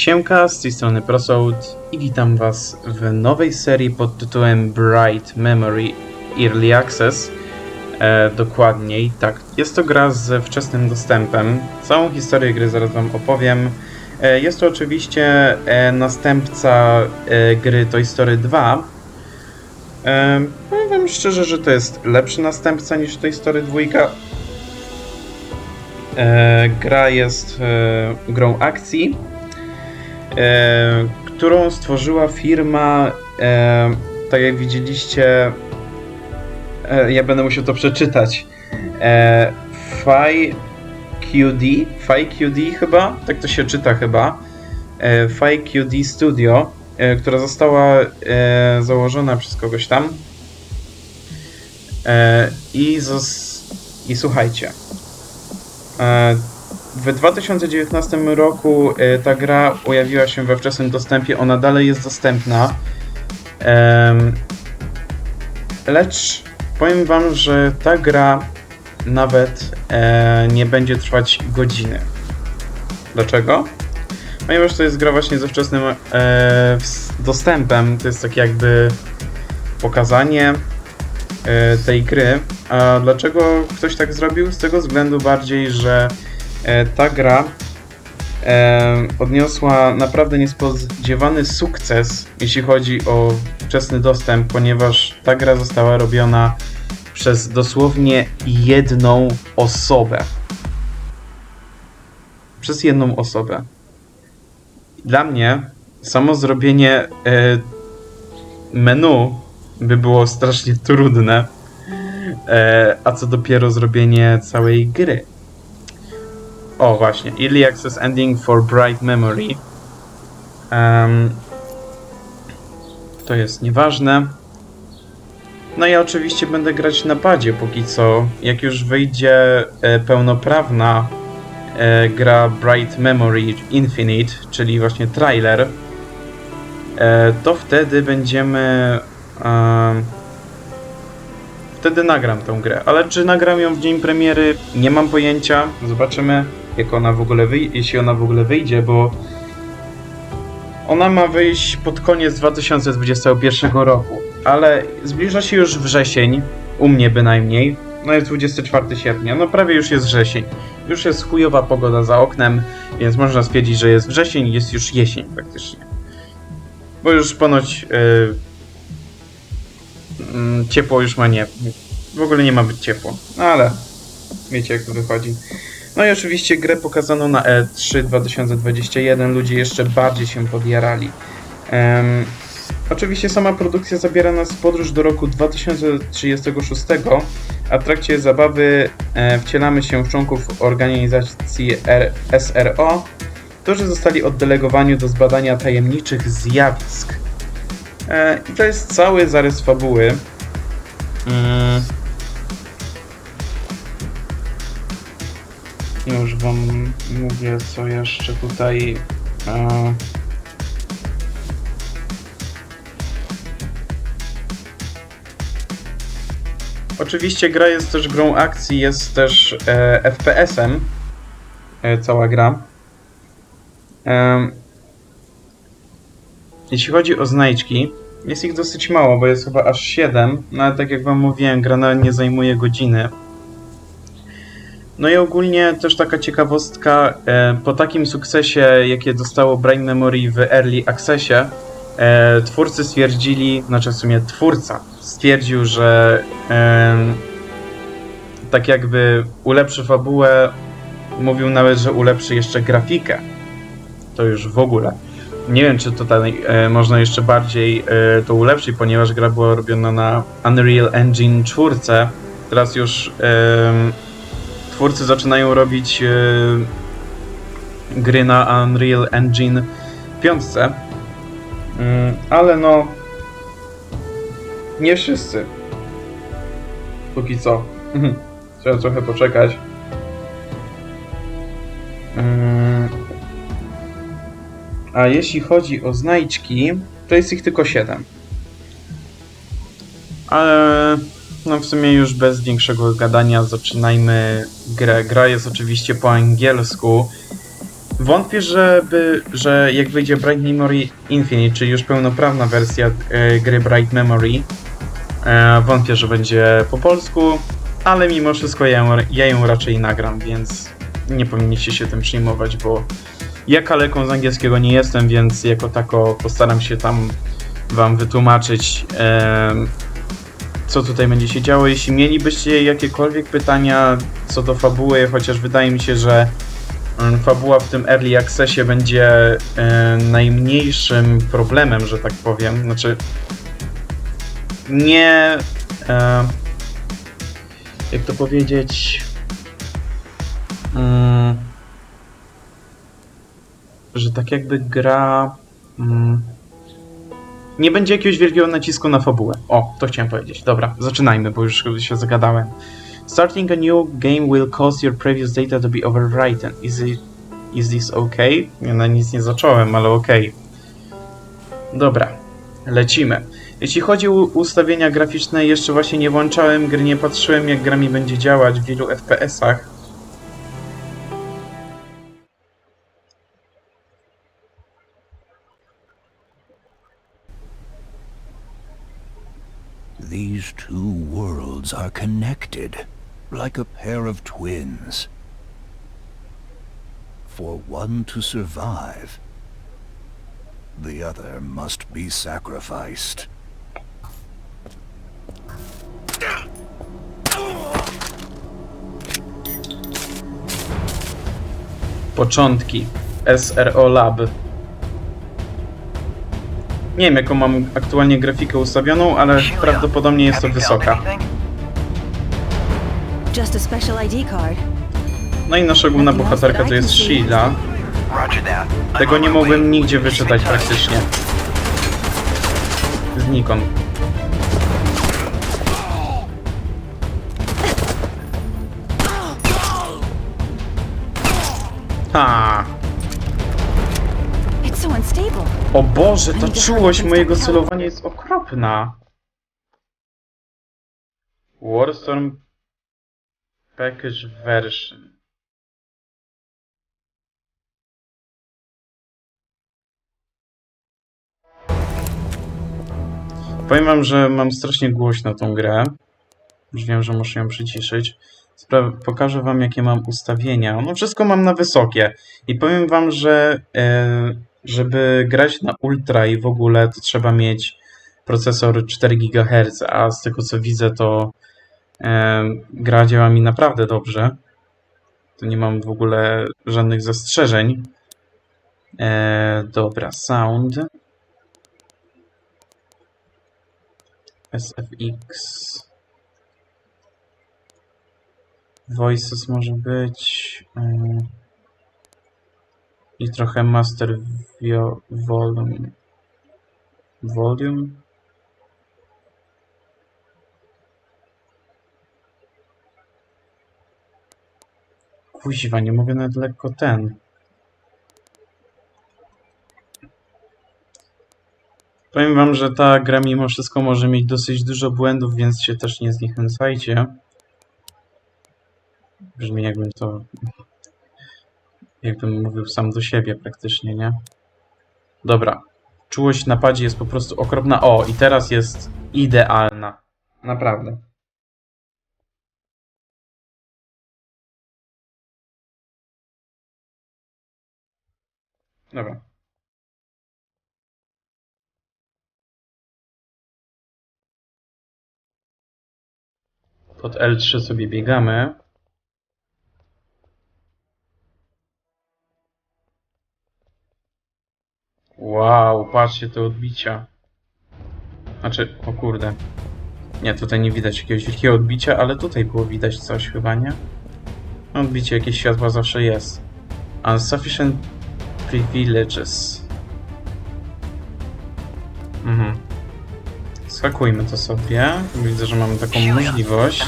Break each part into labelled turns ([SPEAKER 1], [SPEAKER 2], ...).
[SPEAKER 1] Siemka, z tej strony Prosoud i witam was w nowej serii pod tytułem Bright Memory Early Access. E, dokładniej, tak, jest to gra ze wczesnym dostępem. Całą historię gry zaraz wam opowiem. E, jest to oczywiście e, następca e, gry Toy Story 2. E, powiem szczerze, że to jest lepszy następca niż Toy Story 2. E, gra jest grą akcji którą stworzyła firma, tak jak widzieliście, ja będę musiał to przeczytać, e, FiQD, FiQD chyba, tak to się czyta chyba, e, FiQD Studio, e, która została e, założona przez kogoś tam. I, zos- i słuchajcie, w 2019 roku ta gra pojawiła się we wczesnym dostępie, ona dalej jest dostępna. Lecz powiem wam, że ta gra nawet e, nie będzie trwać godziny. Dlaczego? Ponieważ to jest gra właśnie ze wczesnym e, dostępem, to jest tak jakby pokazanie e, tej gry. A dlaczego ktoś tak zrobił? Z tego względu bardziej, że e, ta gra e, odniosła naprawdę niespodziewany sukces, jeśli chodzi o wczesny dostęp, ponieważ ta gra została robiona przez dosłownie jedną osobę. Przez jedną osobę. Dla mnie samo zrobienie e, menu by było strasznie trudne, e, a co dopiero zrobienie całej gry. O, właśnie. Early Access Ending for Bright Memory. Em, to jest nieważne. No ja oczywiście będę grać na padzie póki co. Jak już wyjdzie e, pełnoprawna e, gra Bright Memory Infinite, czyli właśnie trailer, e, to wtedy będziemy... em, wtedy nagram tę grę. Ale czy nagram ją w dzień premiery? Nie mam pojęcia. Zobaczymy, jak ona w ogóle wyjdzie, jeśli ona w ogóle wyjdzie, bo ona ma wyjść pod koniec 2021 roku. Ale zbliża się już wrzesień, u mnie bynajmniej. No jest 24 sierpnia, no prawie już jest wrzesień. Już jest chujowa pogoda za oknem, więc można stwierdzić, że jest wrzesień jest już jesień praktycznie. Bo już ponoć yy, mm, ciepło już ma nie. W ogóle nie ma być ciepło. No ale wiecie jak to wychodzi. No i oczywiście grę pokazano na E3 2021. Ludzie jeszcze bardziej się podjarali. Em, oczywiście sama produkcja zabiera nas w podróż do roku 2036, a w trakcie zabawy e, wcielamy się w członków organizacji SRO, którzy zostali oddelegowani do zbadania tajemniczych zjawisk. E, I to jest cały zarys fabuły. Mm. Już wam mówię, co jeszcze tutaj. Oczywiście gra jest też grą akcji, jest też e, FPS-em. E, cała gra. Em, jeśli chodzi o znajdźki, jest ich dosyć mało, bo jest chyba aż 7, no ale tak jak wam mówiłem, gra nawet nie zajmuje godziny. No i ogólnie też taka ciekawostka, e, po takim sukcesie, jakie dostało Brain Memory w Early Accessie, e, twórcy stwierdzili, znaczy w sumie twórca stwierdził, że e, tak jakby ulepszy fabułę, mówił nawet, że ulepszy jeszcze grafikę. To już w ogóle. Nie wiem, czy tutaj e, można jeszcze bardziej e, to ulepszyć, ponieważ gra była robiona na Unreal Engine 4. Teraz już em, twórcy zaczynają robić e, gry na Unreal Engine 5. Mm, ale no. Nie wszyscy. Póki co. Trzeba trochę poczekać. Mm. A jeśli chodzi o znajdźki, to jest ich tylko 7. Ale no w sumie już bez większego gadania zaczynajmy grę. Gra jest oczywiście po angielsku. Wątpię, żeby, że jak wyjdzie Bright Memory Infinite, czyli już pełnoprawna wersja e, gry Bright Memory, e, wątpię, że będzie po polsku, ale mimo wszystko ja ją, ja ją raczej nagram, więc nie powinniście się tym przejmować, bo ja kaleką z angielskiego nie jestem, więc jako tako postaram się tam wam wytłumaczyć, em, co tutaj będzie się działo. Jeśli mielibyście jakiekolwiek pytania co do fabuły, chociaż wydaje mi się, że fabuła w tym Early Accessie będzie e, najmniejszym problemem, że tak powiem. Znaczy, nie. E, jak to powiedzieć? Mm, że tak jakby gra. Mm, nie będzie jakiegoś wielkiego nacisku na fabułę. O, to chciałem powiedzieć. Dobra, zaczynajmy, bo już się zagadałem. Starting a new game will cause your previous data to be overwritten. Is, it, is this okay? Ja na nic nie zacząłem, ale okej. Dobra, lecimy. Jeśli chodzi o ustawienia graficzne, jeszcze właśnie nie włączałem gry, nie patrzyłem jak gra mi będzie działać w wielu FPS-ach.
[SPEAKER 2] These two worlds are connected, like a pair of twins. For one to survive, the other must be sacrificed.
[SPEAKER 1] Początki. SRO Lab. Nie wiem jaką mam aktualnie grafikę ustawioną, ale prawdopodobnie jest to wysoka.
[SPEAKER 3] Just a special ID card.
[SPEAKER 1] No i nasza główna bohaterka to jest Sheila. Tego nie mogłem nigdzie wyczytać praktycznie. Znikąd. Ha!
[SPEAKER 3] It's so unstable.
[SPEAKER 1] O Boże, ta czułość mojego celowania jest okropna. Warstorm Package Version. Powiem wam, że mam strasznie głośno tą grę. Już wiem, że muszę ją przyciszyć. Spra- pokażę wam, jakie mam ustawienia. No wszystko mam na wysokie. I powiem wam, że e, żeby grać na ultra i w ogóle, to trzeba mieć procesor 4 GHz, a z tego co widzę, to gra działa mi naprawdę dobrze. To nie mam w ogóle żadnych zastrzeżeń. E, dobra, sound. SFX. Voices może być. mm, I trochę master volume. Volume? Kuźwa, nie mogę nawet lekko ten. Powiem wam, że ta gra mimo wszystko może mieć dosyć dużo błędów, więc się też nie zniechęcajcie. Brzmi jakbym to... Jakbym mówił sam do siebie praktycznie, nie? Dobra. Czułość na padzie jest po prostu okropna. O, i teraz jest idealna. Naprawdę. Dobra. Pod L3 sobie biegamy. Wow, patrzcie te odbicia. Znaczy, o kurde. Nie, tutaj nie widać jakiegoś wielkiego odbicia, ale tutaj było widać coś chyba, nie? Odbicie jakieś światła zawsze jest. Insufficient privileges. Mhm. Skakujmy to sobie. Widzę, że mamy taką możliwość.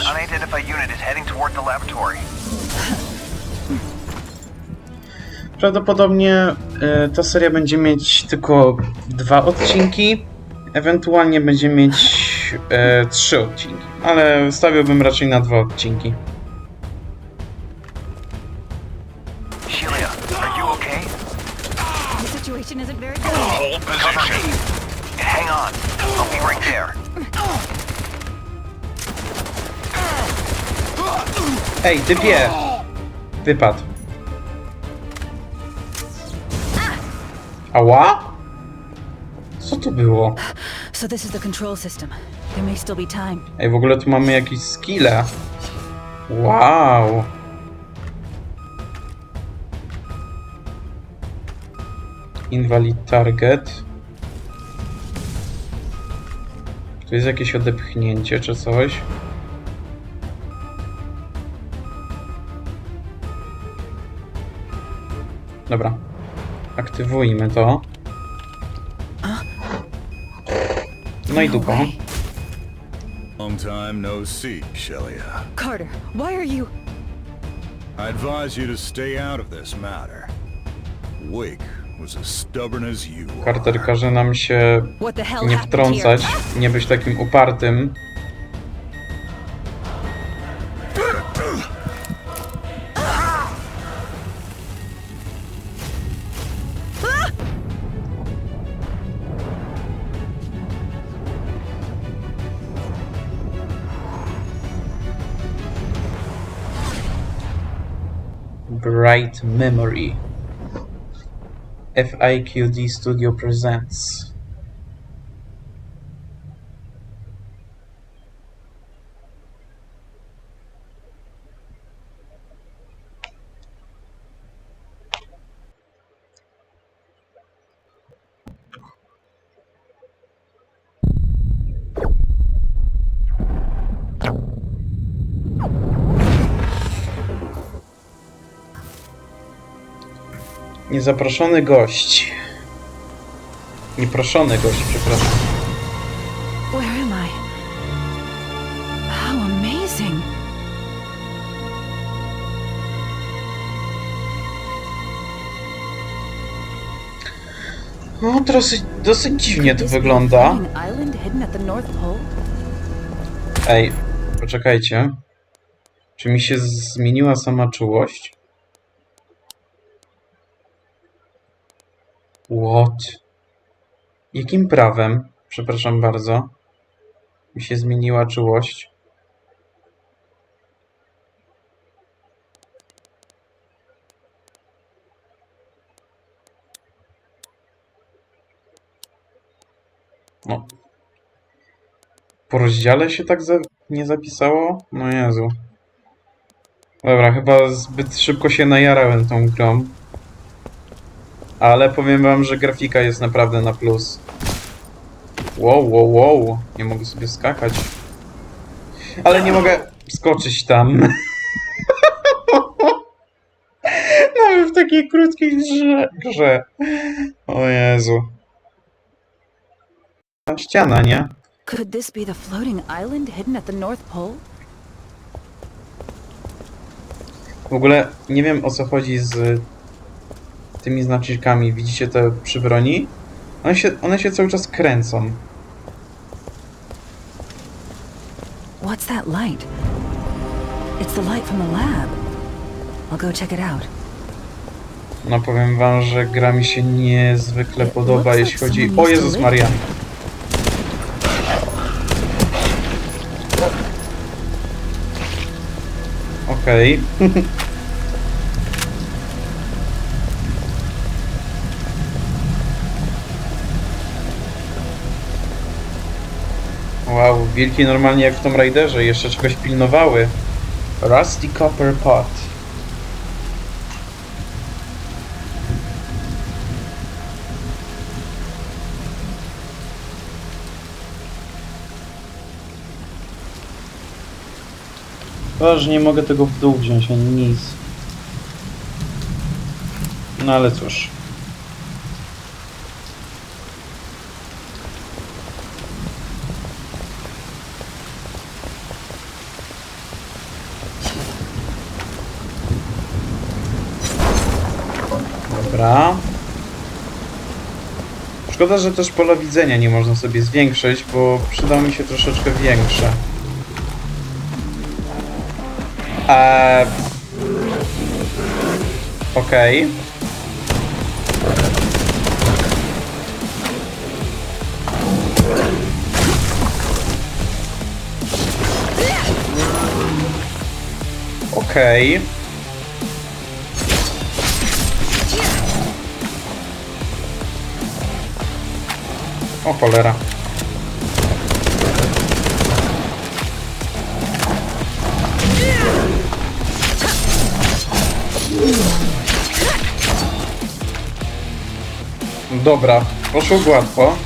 [SPEAKER 1] Prawdopodobnie e, ta seria będzie mieć tylko dwa odcinki, ewentualnie będzie mieć e, trzy odcinki, ale stawiałbym raczej na dwa odcinki.
[SPEAKER 3] Situation isn't very good.
[SPEAKER 4] Hold position. Hang on. I'll be right there.
[SPEAKER 1] Ej, typie! Wypadł. Ała? Co to było?
[SPEAKER 3] So this is the control system. There may still be time.
[SPEAKER 1] Ej, w ogóle tu mamy jakieś skille. Wow. Invalid target. Tu jest jakieś odepchnięcie czy coś. Dobra. Aktywujmy to. No i dupa.
[SPEAKER 2] Long time no see, Shelia.
[SPEAKER 3] Carter, why are you...
[SPEAKER 2] I advise you to stay out of this matter. Wake
[SPEAKER 1] Carter każe nam się nie wtrącać, nie być takim upartym. Bright Memory. FIQD Studio presents. Niezaproszony gość. Nieproszony gość, przepraszam.
[SPEAKER 3] Where am I? How amazing.
[SPEAKER 1] No, dosyć, dosyć dziwnie to wygląda. Ej, poczekajcie. Czy mi się zmieniła sama czułość? What? Jakim prawem? Przepraszam bardzo. Mi się zmieniła czułość. No. Po rozdziale się tak za... nie zapisało? No Jezu. Dobra, chyba zbyt szybko się najarałem tą grą. Ale powiem wam, że grafika jest naprawdę na plus. Wow, wow, wow. Nie mogę sobie skakać. Ale nie mogę skoczyć tam. Nawet w takiej krótkiej grze. grze. O Jezu. Ta ściana, nie?
[SPEAKER 3] Could this be the floating island hidden at the North Pole?
[SPEAKER 1] W ogóle nie wiem o co chodzi z tymi znacznikami. Widzicie te przy broni? One się, one się cały czas kręcą.
[SPEAKER 3] What's that light? It's the light from the lab. I'll go check it out.
[SPEAKER 1] No powiem wam, że gra mi się niezwykle podoba, jeśli chodzi... O Jezus Maria! Okej. wow, wilki normalnie jak w Tomb Raiderze, jeszcze czegoś pilnowały. Rusty Copper Pot. Chyba, nie mogę tego w dół wziąć, ani nic. No ale cóż. Dobra. Szkoda, że też pola widzenia nie można sobie zwiększyć, bo przyda mi się troszeczkę większe. Eee... Okej. Okej. Cholera. Dobra, poszło gładko.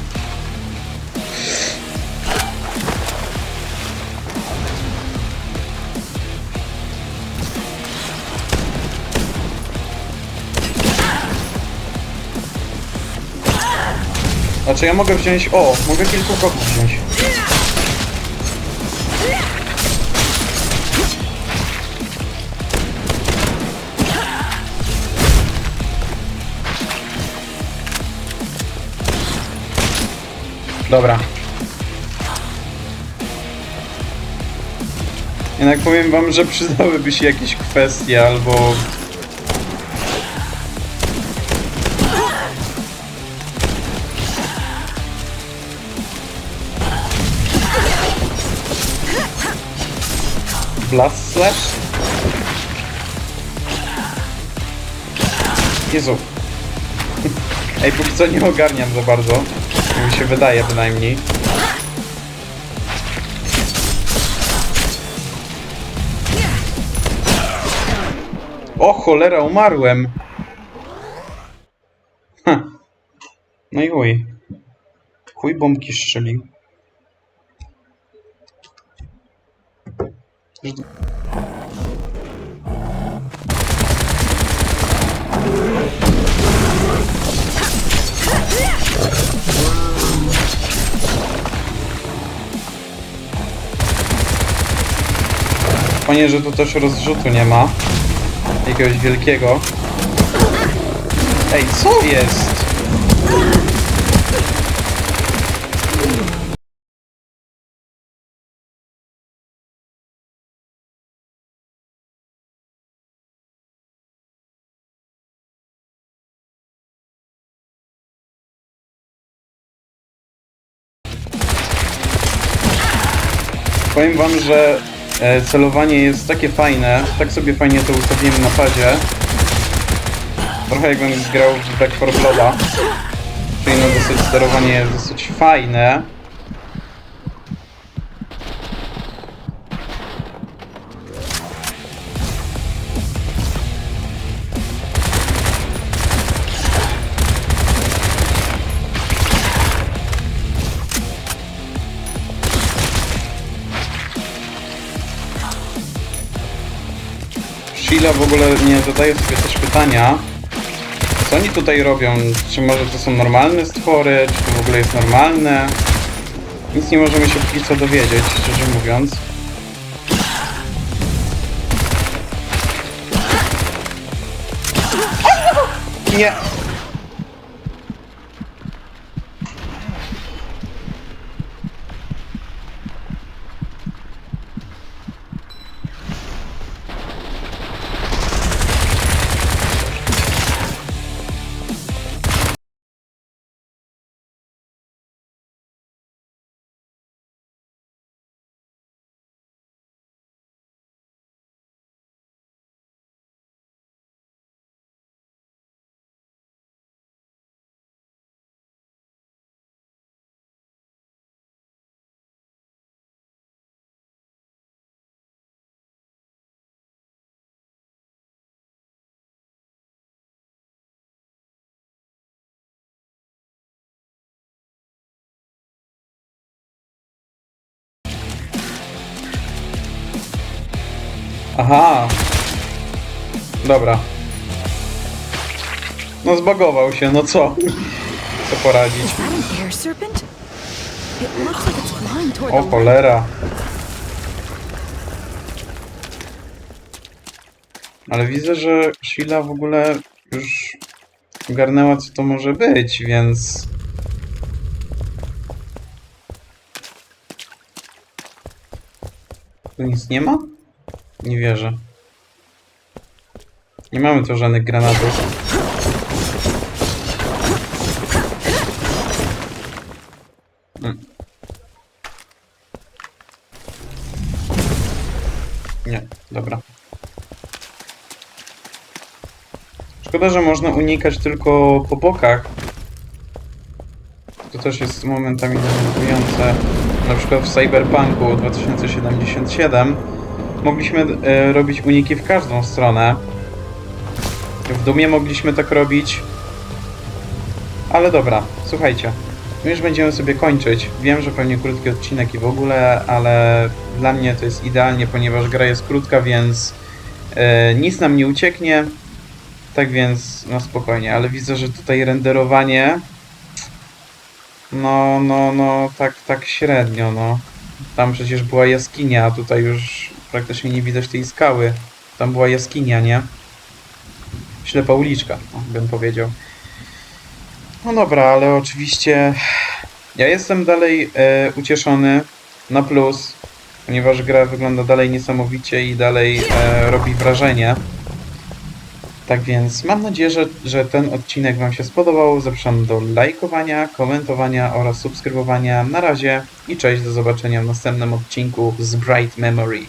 [SPEAKER 1] Znaczy ja mogę wziąć... O, mogę kilku koków wziąć. Dobra. Jednak powiem wam, że przydałyby się jakieś kwestie albo... Blast Slash? Jezu. Ej, póki co nie ogarniam za bardzo. Jak mi się wydaje bynajmniej. O cholera, umarłem! Hm. No i chuj. Chuj bombki strzelił. Fajnie, że tu też rozrzutu nie ma. Jakiegoś wielkiego. Ej, co jest? Powiem wam, że e, celowanie jest takie fajne, tak sobie fajnie to ustawiłem na padzie. Trochę jakbym grał w Back 4 Blooda. Czyli no dosyć sterowanie jest dosyć fajne. Sheila w ogóle nie zadaje sobie też pytania, co oni tutaj robią? Czy może to są normalne stwory? Czy to w ogóle jest normalne? Nic nie możemy się póki co dowiedzieć, szczerze mówiąc. Nie! Aha. Dobra. No zbagował się, no co? Co poradzić? O cholera. Ale widzę, że Sheila w ogóle już ogarnęła, co to może być, więc... Tu nic nie ma? Nie wierzę. Nie mamy tu żadnych granatów. Mm. Nie, dobra. Szkoda, że można unikać tylko po bokach. To też jest momentami denerwujące. Na przykład w Cyberpunku 2077 mogliśmy e, robić uniki w każdą stronę. W Dumie mogliśmy tak robić. Ale dobra, słuchajcie. Już będziemy sobie kończyć. Wiem, że pewnie krótki odcinek i w ogóle, ale dla mnie to jest idealnie, ponieważ gra jest krótka, więc e, nic nam nie ucieknie. Tak więc, no spokojnie, ale widzę, że tutaj renderowanie. No, no, no, tak, tak średnio, no. Tam przecież była jaskinia, a tutaj już praktycznie nie widać tej skały. Tam była jaskinia, nie? Ślepa uliczka, o, bym powiedział. No dobra, ale oczywiście ja jestem dalej e, ucieszony na plus, ponieważ gra wygląda dalej niesamowicie i dalej e, robi wrażenie. Tak więc mam nadzieję, że, że ten odcinek Wam się spodobał. Zapraszam do lajkowania, komentowania oraz subskrybowania. Na razie i cześć, do zobaczenia w następnym odcinku z Bright Memory.